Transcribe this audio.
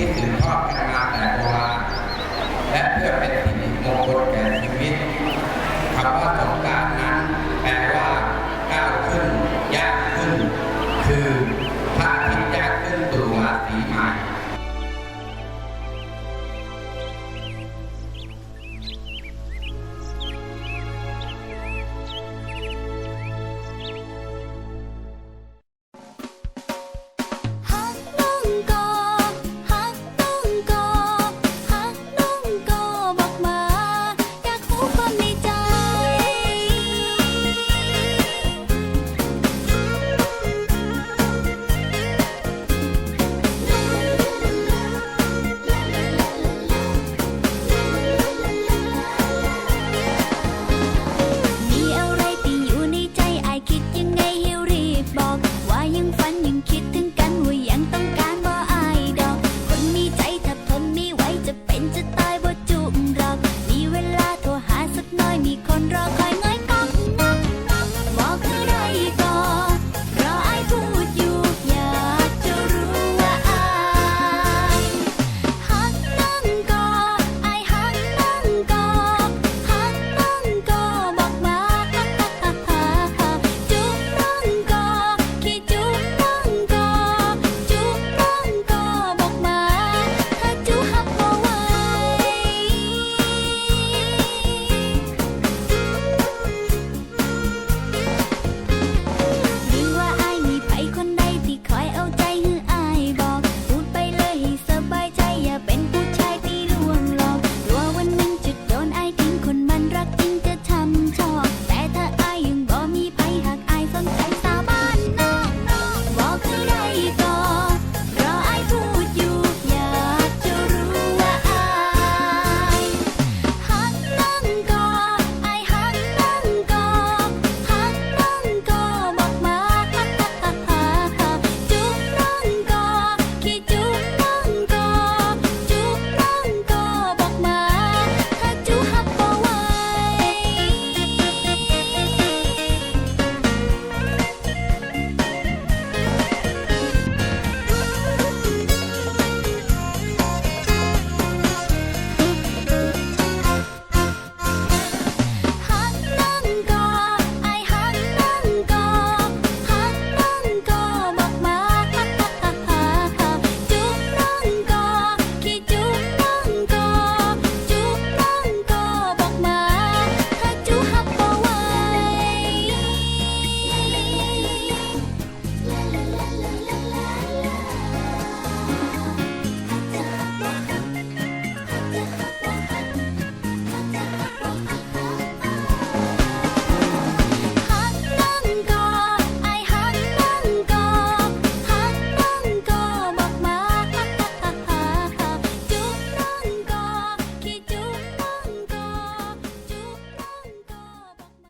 ที่สืบทอดกันมาแต่โบราณและเพื่อเป็นสิริมงคลแก่ชีวิตคำว่า